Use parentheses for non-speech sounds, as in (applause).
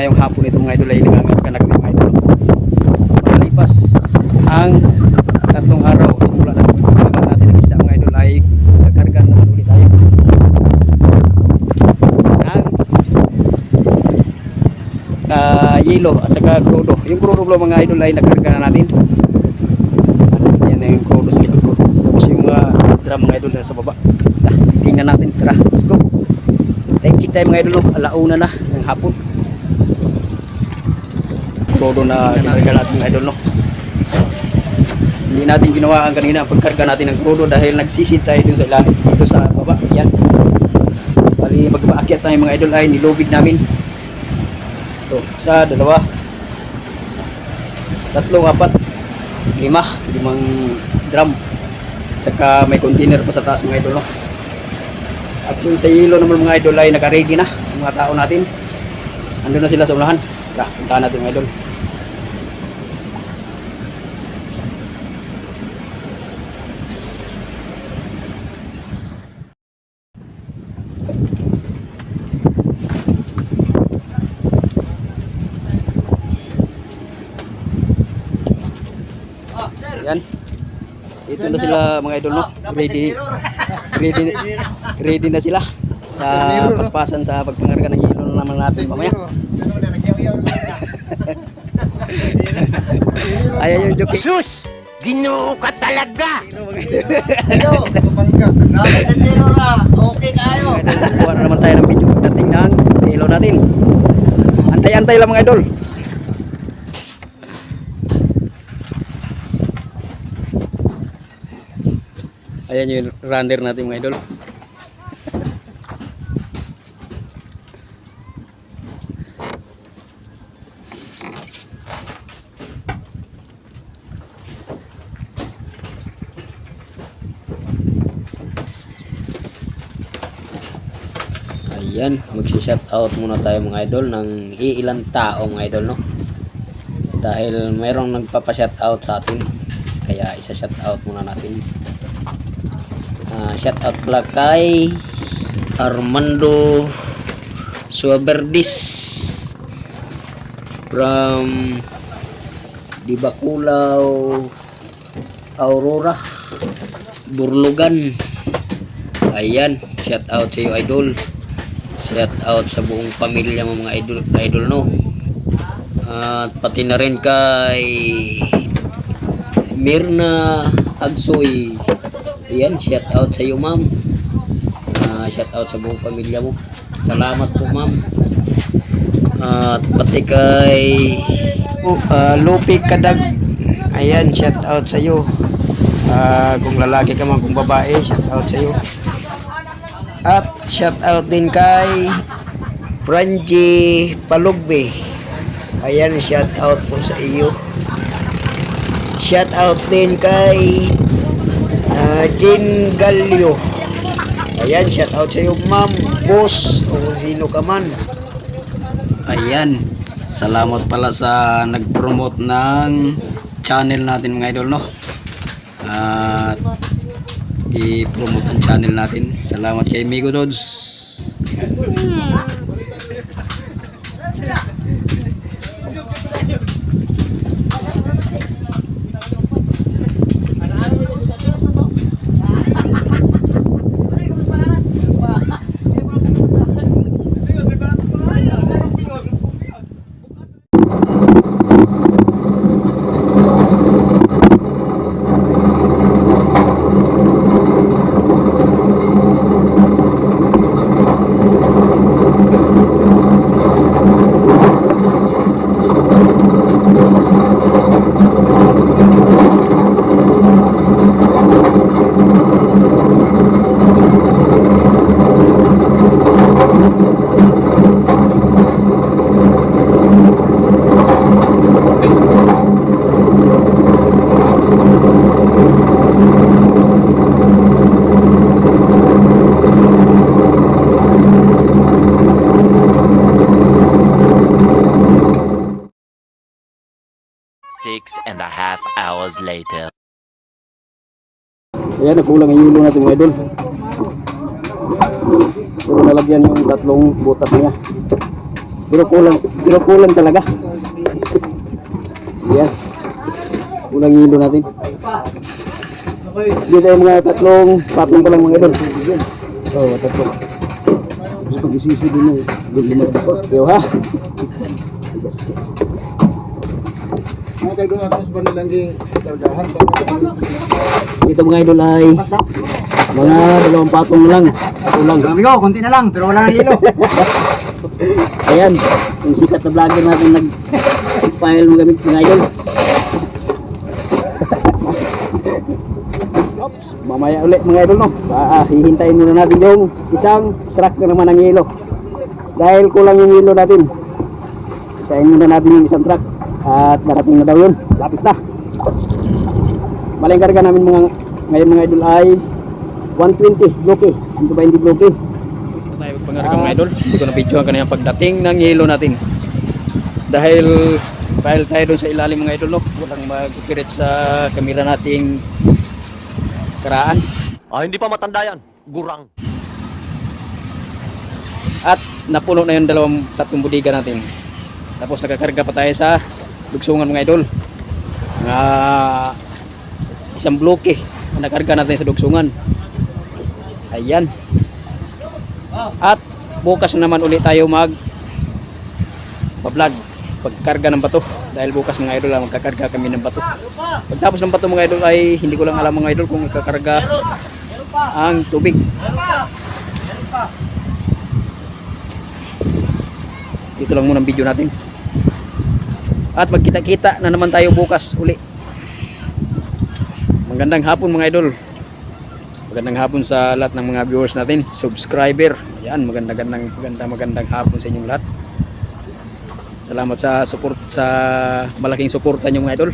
ngayong hapon ito mga idol ay nagamit ka na kami mga idol. Makalipas ang tatlong araw simula na pagkakas natin ng isda mga idol ay nagkarga naman ulit tayo. Ng uh, ah, yelo at saka krudo. Yung krudo blow mga idol ay nagkarga na natin. Ano, yan na yung krudo sa likod ko. Tapos yung uh, drum mga idol na sa baba tingnan natin. Tara let's go. Thank you tayo mga idol alauna na ng hapon. Krudo na kinarga natin mga idol. No? Hindi natin ginawa ang kanina pagkarga natin ng krudo dahil nagsisid tayo dun sa ilalim dito sa baba. Yan. Bali magpaakyat tayo mga idol ay nilubid namin. So, isa, dalawa, tatlo, apat, lima, limang drum. At saka may container pa sa taas mga idol. No? At yung sa hilo naman mga idol ay naka-ready na mga tao natin. Andun na sila sa unahan. Tara, puntahan natin mga idol. Yan. Ito na sila mga idol no. Ready. Ready, (laughs) ready na sila sa paspasan sa pagpangarga ng hilo naman natin mamaya. (laughs) Ayan yung joke. Sus! Ginoo ka talaga! Ayo, Nakay sa tiro ra. Okay kayo. Kuha na naman tayo ng video pagdating ng hilo natin. Antay-antay lang mga idol. Ayan yung runner natin mga idol. Ayan, magsi-shout out muna tayo mga idol ng iilang tao mga idol no. Dahil mayroong nagpapa-shout out sa atin. Kaya isa-shout out muna natin. Ah, shout out pala kay Armando Suaberdis from Dibaculaw Aurora Burlugan Ayan, shout out sa iyo idol. Shout out sa buong pamilya mo mga idol, idol no. At pati na rin kay Mirna Agsoy. Ayan, shout out sa iyo ma'am. Ah, shout out sa buong pamilya mo. Salamat po ma'am. At pati kay oh, ah, Lupi Kadag. Ayan, shout out sa iyo. Ah, kung lalaki ka man, kung babae, shout out sa iyo. At shout out din kay Franji Palugbe. Ayan, shout out po sa iyo. Shout out din kay uh, Jean Galio. Ayan, shout out sa iyo, ma'am, boss, o kung sino ka man. Ayan, salamat pala sa nag-promote ng channel natin mga idol, no? At i-promote ang channel natin. Salamat kay Migo Dods. Six half hours later. Ayan, nagkulang yung hilo natin mga idol. Puro nalagyan yung tatlong butas niya. Pero kulang, pero kulang talaga. Ayan. Kulang yung hilo natin. Dito tayo mga tatlong patong pa lang mga idol. Oo, oh, tatlo. Pag isisi din mo, lumagdapat. Yo ha? Mga ako sa banilang di kargahan. Dito mga idol ay mga dalawang patong lang. Kulang. Sabi ko, konti na lang, pero wala nang hilo. (laughs) Ayan, yung sikat na vlogger natin nag-file mo gamit mga idol. Oops, mamaya ulit mga idol no. Ah, hihintayin muna natin yung isang truck na naman ng yelo. Dahil kulang yung yelo natin. Hintayin muna natin yung isang truck. At narating na daw yun. Lapit na. Maling karga namin mga ngayon mga idol ay 120 bloke. 120 bloke tayo pangarga mga idol hindi ko na videoan kanina pagdating ng yelo natin dahil dahil tayo doon sa ilalim mga idol no walang mag-operate sa kamera nating karaan Ah, hindi pa matanda yan. Gurang. at napuno na yung dalawang tatlong budiga natin tapos nakakarga pa tayo sa lugsungan mga idol. Nga isang bloke ang nakarga natin sa lugsungan ayan. At bukas na naman ulit tayo mag pa-vlog pagkarga ng bato. Dahil bukas mga idol ah, magkakarga kami ng bato. Pagtapos ng bato mga idol ay hindi ko lang alam mga idol kung ikakarga ang tubig. Dito lang muna ang video natin at magkita-kita na naman tayo bukas uli. Magandang hapon mga idol. Magandang hapon sa lahat ng mga viewers natin subscriber. Ayan magandang magandang magandang hapon sa inyong lahat. Salamat sa support sa malaking suporta nyo mga idol